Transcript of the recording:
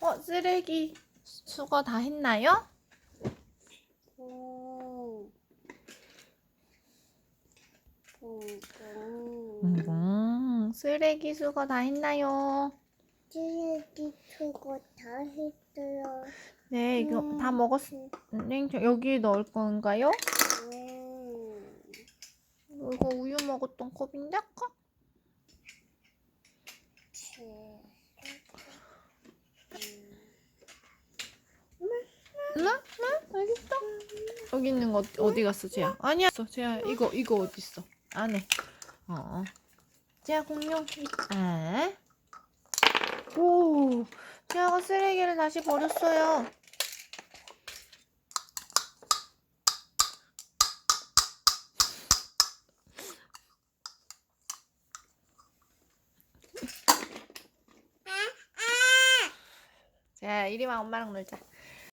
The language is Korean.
어, 쓰레기 수거 다 했나요? 오. 오. 음, 쓰레기 수거 다 했나요? 쓰레기 수거 다 했어요. 네, 이거 음. 다 먹었. 여기 넣을 건가요? 음. 이거 우유 먹었던 컵인데 아까? 나? 나? 알겠어? 여기 있는 거 어디 갔어, 쟤야? 아니야. 있어, 쟤야, 이거, 이거 어디 있어? 안에. 어. 쟤야, 공룡. 에? 오, 쟤가 쓰레기를 다시 버렸어요. 자, 이리 와, 엄마랑 놀자.